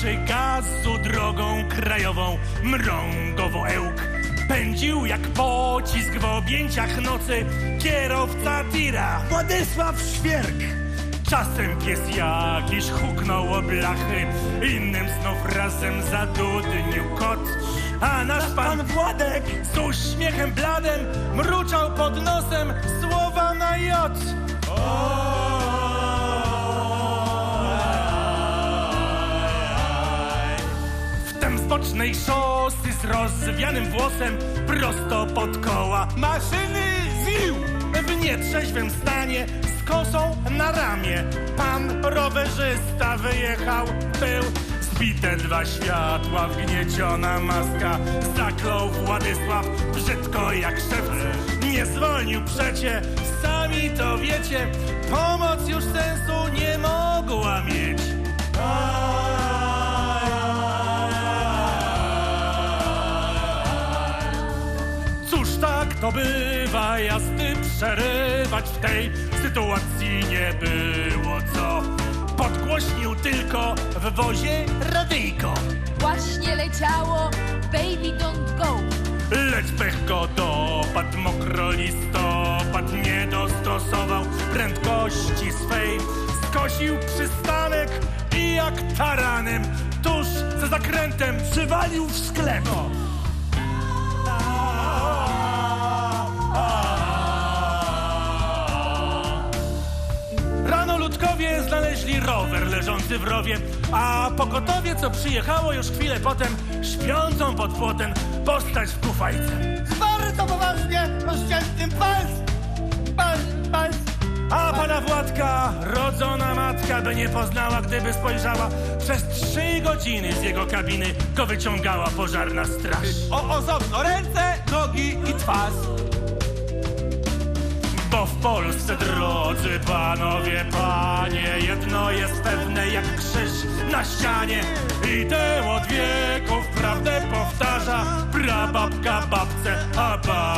przy gazu drogą krajową mrągowo ełk. Pędził jak pocisk w objęciach nocy kierowca tira. Władysław Świerk! Czasem pies jakiś huknął o blachy, innym znów razem zadudnił kot. A nasz pan Pan Władek! z uśmiechem bladem mruczał pod nosem słowa na jot. Bocznej szosy z rozwianym włosem prosto pod koła. Maszyny ZIL! w nietrzeźwym stanie z kosą na ramię. Pan rowerzysta wyjechał, był zbite dwa światła, wgnieciona maska zaklął Władysław brzydko jak szewc. Nie zwolnił przecie, sami to wiecie. Pomoc już sensu nie to bywa, jazdy przerywać w tej sytuacji nie było co. Podgłośnił tylko w wozie radyjko, Właśnie leciało Baby Don't Go. lecz pech go dopadł, mokro listopad nie dostosował prędkości swej. Skosił przystanek i jak taranem tuż za zakrętem Przywalił w sklep! Rano ludkowie znaleźli rower leżący w rowie, a pogotowie, co przyjechało już chwilę potem, śpiącą pod płotem postać w kufajce. Bardzo poważnie rozciętym palc! Palc, palc! A pana Władka, rodzona matka, by nie poznała, gdyby spojrzała. Przez trzy godziny z jego kabiny go wyciągała pożarna straż. O, osobno ręce, nogi i twarz! Bo w Polsce, drodzy panowie, panie, jedno jest pewne jak krzyż na ścianie. I tę od wieków prawdę powtarza prababka babce, a babka.